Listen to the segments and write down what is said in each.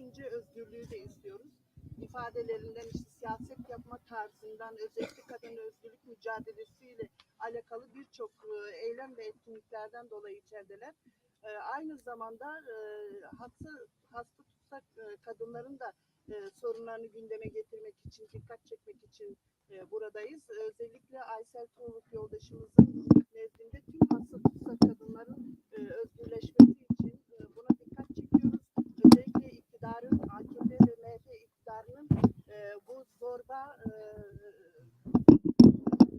düşünce özgürlüğü de istiyoruz. İfadelerinden işte siyaset yapma tarzından özellikle kadın özgürlük mücadelesiyle alakalı birçok e, eylem ve etkinliklerden dolayı içerideler. E, aynı zamanda e, hasta, hasta tutsak kadınların da sorunlarını gündeme getirmek için, dikkat çekmek için buradayız. Özellikle Aysel Tuğluk yoldaşımızın nezdinde tüm hasta tutsak kadınların e, özgürleşmesi için e, buna dikkat çekiyoruz. Özellikle iktidarın, AKP ve MHP iktidarının e, bu zorba e,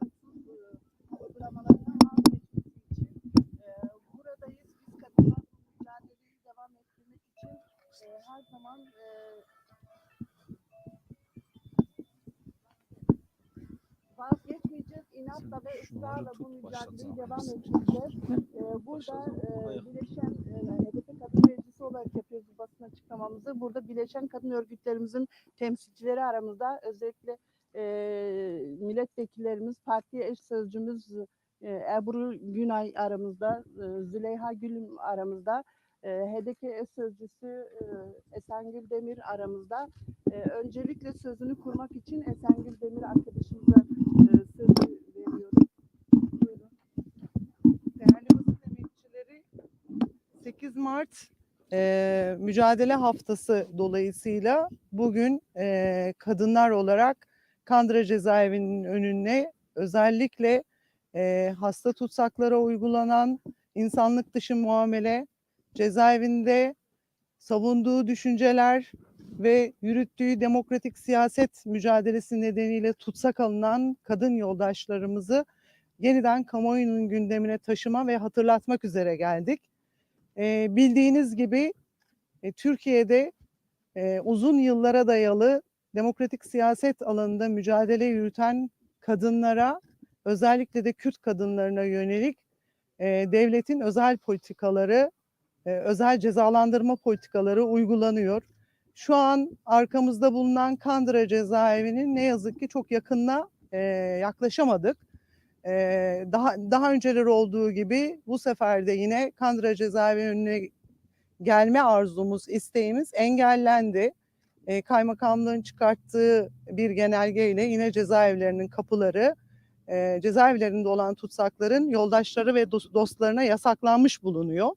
hukuksuz, e, uygulamalarından vazgeçmesi için e, buradayız. Biz kadınlar bu mücadeleyi devam ettirmek için e, her zaman e, vazgeçmeyeceğiz. Israrla bu mücadeleyi devam edeceğiz. Ee, burada e, Bileşen e, HDP Kadın Meclisi olarak yapıyoruz bu basın açıklamamızı. Burada Bileşen Kadın Örgütlerimizin temsilcileri aramızda özellikle e, milletvekillerimiz, parti eş sözcümüz e, Ebru Günay aramızda, e, Züleyha Gülüm aramızda, e, HDP sözcüsü e, Esengül Demir aramızda. E, öncelikle sözünü kurmak için Esengül Demir arkadaşımıza e, sözü veriyorum. Buyurun. Değerli basın emekçileri 8 Mart eee, Mücadele Haftası dolayısıyla bugün eee, kadınlar olarak Kandıra Cezaevi'nin önüne özellikle eee, hasta tutsaklara uygulanan insanlık dışı muamele, cezaevinde savunduğu düşünceler ve yürüttüğü demokratik siyaset mücadelesi nedeniyle tutsak alınan kadın yoldaşlarımızı yeniden kamuoyunun gündemine taşıma ve hatırlatmak üzere geldik. Ee, bildiğiniz gibi e, Türkiye'de e, uzun yıllara dayalı demokratik siyaset alanında mücadele yürüten kadınlara, özellikle de Kürt kadınlarına yönelik e, devletin özel politikaları, e, özel cezalandırma politikaları uygulanıyor. Şu an arkamızda bulunan Kandıra cezaevinin ne yazık ki çok yakınına e, yaklaşamadık. Ee, daha daha önceleri olduğu gibi bu sefer de yine Kandıra cezaevi önüne gelme arzumuz, isteğimiz engellendi. Ee, kaymakamlığın çıkarttığı bir genelgeyle yine cezaevlerinin kapıları, e, cezaevlerinde olan tutsakların yoldaşları ve dost- dostlarına yasaklanmış bulunuyor.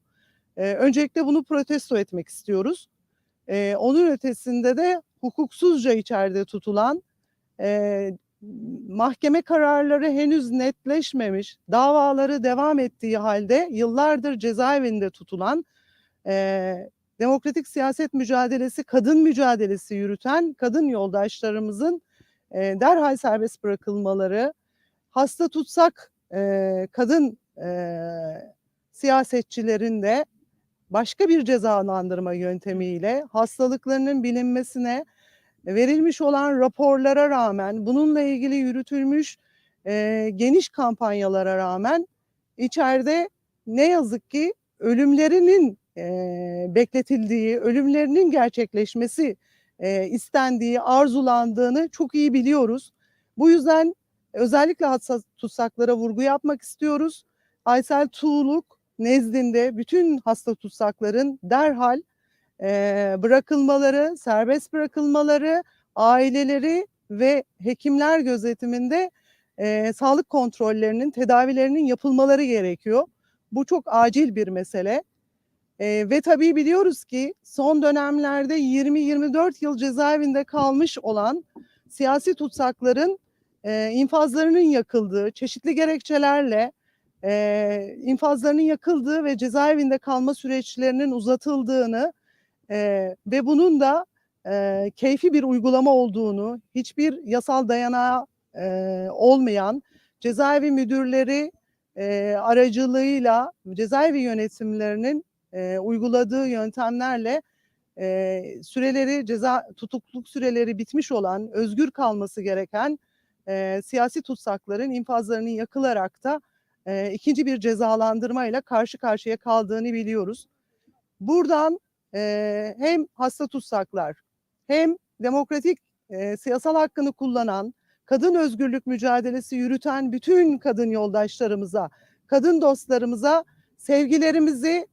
Ee, öncelikle bunu protesto etmek istiyoruz. Ee, onun ötesinde de hukuksuzca içeride tutulan e, mahkeme kararları henüz netleşmemiş, davaları devam ettiği halde yıllardır cezaevinde tutulan, eee, demokratik siyaset mücadelesi, kadın mücadelesi yürüten kadın yoldaşlarımızın eee, derhal serbest bırakılmaları, hasta tutsak eee, kadın eee, siyasetçilerin de başka bir cezalandırma yöntemiyle hastalıklarının bilinmesine verilmiş olan raporlara rağmen, bununla ilgili yürütülmüş e, geniş kampanyalara rağmen içeride ne yazık ki ölümlerinin e, bekletildiği, ölümlerinin gerçekleşmesi e, istendiği, arzulandığını çok iyi biliyoruz. Bu yüzden özellikle hassas tutsaklara vurgu yapmak istiyoruz. Aysel Tuğluk nezdinde bütün hasta tutsakların derhal eee, bırakılmaları, serbest bırakılmaları, aileleri ve hekimler gözetiminde eee, sağlık kontrollerinin, tedavilerinin yapılmaları gerekiyor. Bu çok acil bir mesele. Eee, ve tabii biliyoruz ki son dönemlerde 20-24 yıl cezaevinde kalmış olan siyasi tutsakların eee, infazlarının yakıldığı, çeşitli gerekçelerle eee, infazlarının yakıldığı ve cezaevinde kalma süreçlerinin uzatıldığını Eee, ve bunun da eee, keyfi bir uygulama olduğunu, hiçbir yasal dayanağı eee, olmayan cezaevi müdürleri eee, aracılığıyla cezaevi yönetimlerinin eee, uyguladığı yöntemlerle eee, süreleri ceza tutukluk süreleri bitmiş olan, özgür kalması gereken eee, siyasi tutsakların infazlarının yakılarak da eee, ikinci bir cezalandırmayla karşı karşıya kaldığını biliyoruz. Buradan eee, hem hasta tutsaklar hem demokratik eee, siyasal hakkını kullanan, kadın özgürlük mücadelesi yürüten bütün kadın yoldaşlarımıza, kadın dostlarımıza sevgilerimizi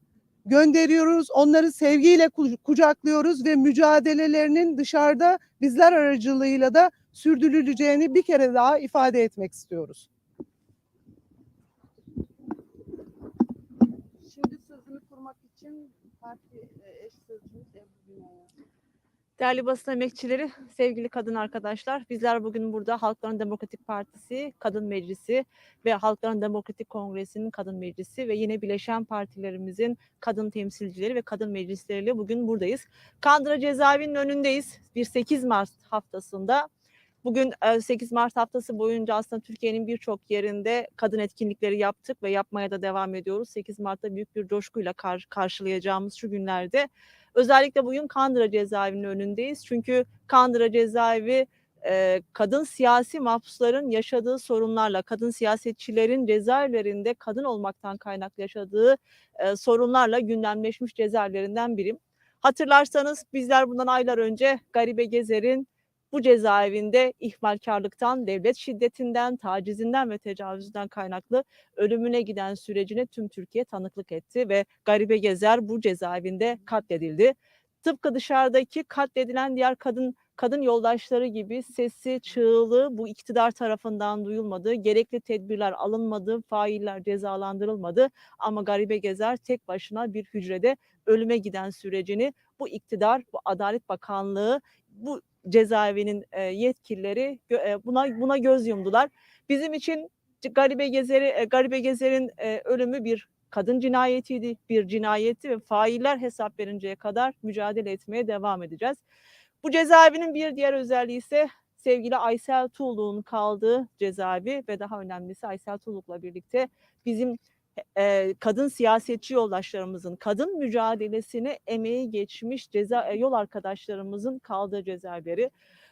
gönderiyoruz. Onları sevgiyle ku- kucaklıyoruz ve mücadelelerinin dışarıda bizler aracılığıyla da sürdürüleceğini bir kere daha ifade etmek istiyoruz. Şimdi sözünü kurmak için e. Değerli basın emekçileri, sevgili kadın arkadaşlar, bizler bugün burada Halkların Demokratik Partisi Kadın Meclisi ve Halkların Demokratik Kongresi'nin Kadın Meclisi ve yine bileşen partilerimizin kadın temsilcileri ve kadın meclisleriyle bugün buradayız. Kandıra cezaevinin önündeyiz. Bir 8 Mart haftasında. Bugün e, 8 Mart haftası boyunca aslında Türkiye'nin birçok yerinde kadın etkinlikleri yaptık ve yapmaya da devam ediyoruz. 8 Mart'ta büyük bir coşkuyla kar- karşılayacağımız şu günlerde Özellikle bugün Kandıra cezaevinin önündeyiz. Çünkü Kandıra cezaevi e, kadın siyasi mahpusların yaşadığı sorunlarla, kadın siyasetçilerin cezaevlerinde kadın olmaktan kaynaklı yaşadığı e, sorunlarla gündemleşmiş cezaevlerinden biri. Hatırlarsanız bizler bundan aylar önce Garibe Gezer'in bu cezaevinde ihmalkarlıktan, devlet şiddetinden, tacizinden ve tecavüzden kaynaklı ölümüne giden sürecine tüm Türkiye tanıklık etti ve Garibe Gezer bu cezaevinde katledildi. Tıpkı dışarıdaki katledilen diğer kadın kadın yoldaşları gibi sesi, çığlığı bu iktidar tarafından duyulmadı. Gerekli tedbirler alınmadı, failler cezalandırılmadı ama Garibe Gezer tek başına bir hücrede ölüme giden sürecini bu iktidar, bu Adalet Bakanlığı, bu cezaevinin e, yetkilileri e, buna buna göz yumdular. Bizim için Garibe Gezer'i e, Garibe Gezer'in e, ölümü bir kadın cinayetiydi, bir cinayetti ve failler hesap verinceye kadar mücadele etmeye devam edeceğiz. Bu cezaevinin bir diğer özelliği ise sevgili Aysel Tuğluk'un kaldığı cezaevi ve daha önemlisi Aysel Tuğluk'la birlikte bizim e, kadın siyasetçi yoldaşlarımızın, kadın mücadelesine emeği geçmiş ceza yol arkadaşlarımızın kaldığı cezaevleri.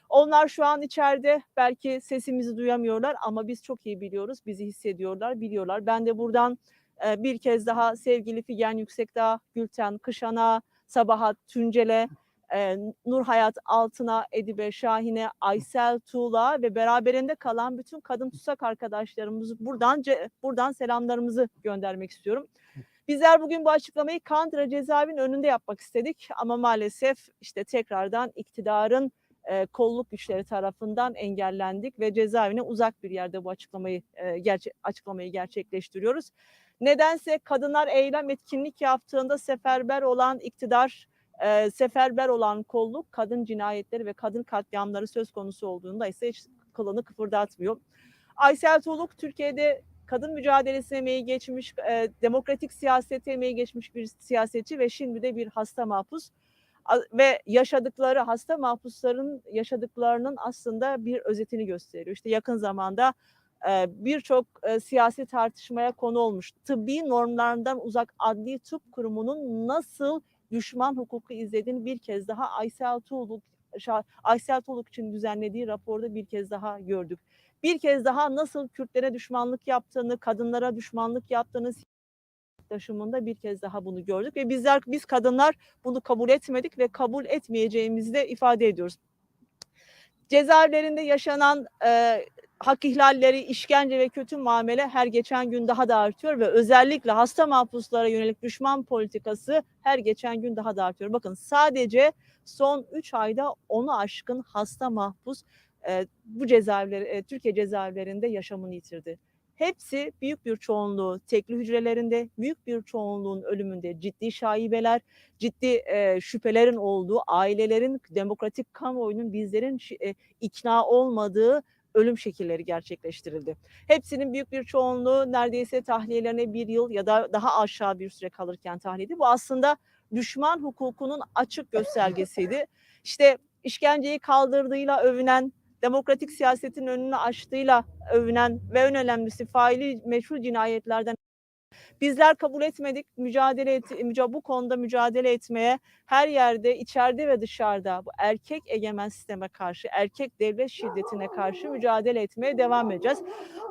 Onlar şu an içeride belki sesimizi duyamıyorlar ama biz çok iyi biliyoruz, bizi hissediyorlar, biliyorlar. Ben de buradan e, bir kez daha sevgili Figen Yüksekdağ, Gülten Kışan'a, Sabahat Tüncel'e, e, Nur Hayat Altın'a, Edibe Şahin'e, Aysel Tuğla ve beraberinde kalan bütün kadın tutsak arkadaşlarımızı buradan buradan selamlarımızı göndermek istiyorum. Bizler bugün bu açıklamayı Kandıra cezaevinin önünde yapmak istedik ama maalesef işte tekrardan iktidarın kolluk güçleri tarafından engellendik ve cezaevine uzak bir yerde bu açıklamayı e, açıklamayı gerçekleştiriyoruz. Nedense kadınlar eylem etkinlik yaptığında seferber olan iktidar seferber olan kolluk kadın cinayetleri ve kadın katliamları söz konusu olduğunda ise hiç kılını kıpırdatmıyor. Aysel Tuğluk Türkiye'de kadın mücadelesine emeği geçmiş, e, demokratik siyasete emeği geçmiş bir siyasetçi ve şimdi de bir hasta mahpus. Ve yaşadıkları hasta mahpusların yaşadıklarının aslında bir özetini gösteriyor. İşte yakın zamanda e, birçok e, siyasi tartışmaya konu olmuş. Tıbbi normlardan uzak adli tıp kurumunun nasıl düşman hukuku izlediğini bir kez daha Aysel Tuğluk Aysel Tuğluk için düzenlediği raporda bir kez daha gördük. Bir kez daha nasıl Kürtlere düşmanlık yaptığını, kadınlara düşmanlık yaptığını taşımında bir kez daha bunu gördük ve bizler biz kadınlar bunu kabul etmedik ve kabul etmeyeceğimizi de ifade ediyoruz. Cezaevlerinde yaşanan e, hak ihlalleri, işkence ve kötü muamele her geçen gün daha da artıyor ve özellikle hasta mahpuslara yönelik düşman politikası her geçen gün daha da artıyor. Bakın sadece son 3 ayda onu aşkın hasta mahpus e, bu cezaevleri, e, Türkiye cezaevlerinde yaşamını yitirdi. Hepsi büyük bir çoğunluğu tekli hücrelerinde, büyük bir çoğunluğun ölümünde ciddi şaibeler, ciddi e, şüphelerin olduğu, ailelerin, demokratik kamuoyunun bizlerin e, ikna olmadığı ölüm şekilleri gerçekleştirildi. Hepsinin büyük bir çoğunluğu neredeyse tahliyelerine bir yıl ya da daha aşağı bir süre kalırken tahliyedi. Bu aslında düşman hukukunun açık göstergesiydi. İşte işkenceyi kaldırdığıyla övünen, demokratik siyasetin önünü açtığıyla övünen ve en önemlisi faili meşhur cinayetlerden bizler kabul etmedik. Mücadele et, bu konuda mücadele etmeye her yerde, içeride ve dışarıda bu erkek egemen sisteme karşı, erkek devlet şiddetine karşı mücadele etmeye devam edeceğiz.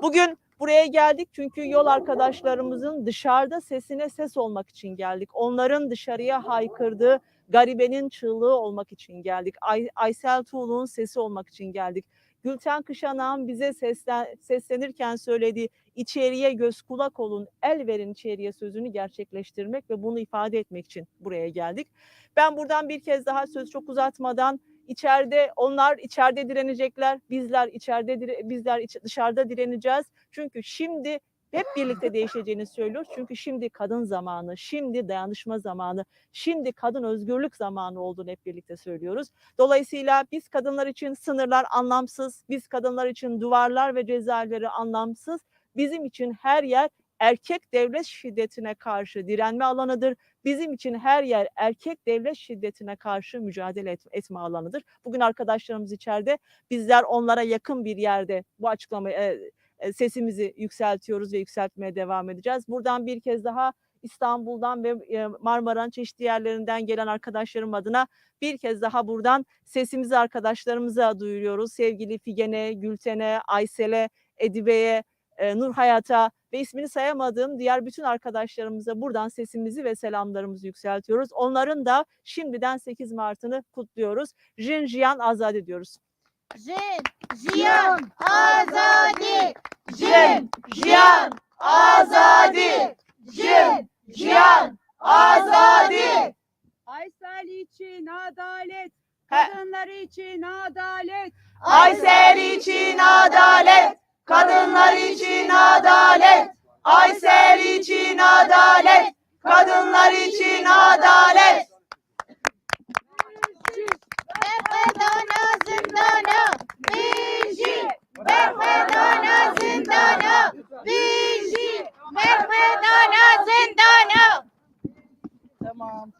Bugün buraya geldik çünkü yol arkadaşlarımızın dışarıda sesine ses olmak için geldik. Onların dışarıya haykırdığı garibenin çığlığı olmak için geldik. Ay, Aysel Tuğlu'nun sesi olmak için geldik. Gülten Kışanak'ın bize seslen, seslenirken söylediği içeriye göz kulak olun, el verin içeriye sözünü gerçekleştirmek ve bunu ifade etmek için buraya geldik. Ben buradan bir kez daha söz çok uzatmadan içeride onlar içeride direnecekler, bizler içeride bizler dışarıda direneceğiz. Çünkü şimdi hep birlikte değişeceğini söylüyoruz. Çünkü şimdi kadın zamanı, şimdi dayanışma zamanı, şimdi kadın özgürlük zamanı olduğunu hep birlikte söylüyoruz. Dolayısıyla biz kadınlar için sınırlar anlamsız, biz kadınlar için duvarlar ve cezaevleri anlamsız. Bizim için her yer erkek devlet şiddetine karşı direnme alanıdır. Bizim için her yer erkek devlet şiddetine karşı mücadele et- etme alanıdır. Bugün arkadaşlarımız içeride, bizler onlara yakın bir yerde bu açıklamayı e, sesimizi yükseltiyoruz ve yükseltmeye devam edeceğiz. Buradan bir kez daha İstanbul'dan ve e, Marmara'nın çeşitli yerlerinden gelen arkadaşlarım adına bir kez daha buradan sesimizi arkadaşlarımıza duyuruyoruz. Sevgili Figen'e, Gülten'e, Aysel'e, Edibe'ye, e, Nur Hayat'a ve ismini sayamadığım diğer bütün arkadaşlarımıza buradan sesimizi ve selamlarımızı yükseltiyoruz. Onların da şimdiden 8 Mart'ını kutluyoruz. Jin Jiyan azat ediyoruz. Jin, Jiyan, Azadi. Jin, Jiyan, azadi. Jin, Jiyan, azadi. Aysel için adalet, kadınlar için adalet. Aysel için adalet, kadınlar için adalet. Aysel için adalet, kadınlar için adalet. zindana, bizi Mehmet Ana zindana. Tamam.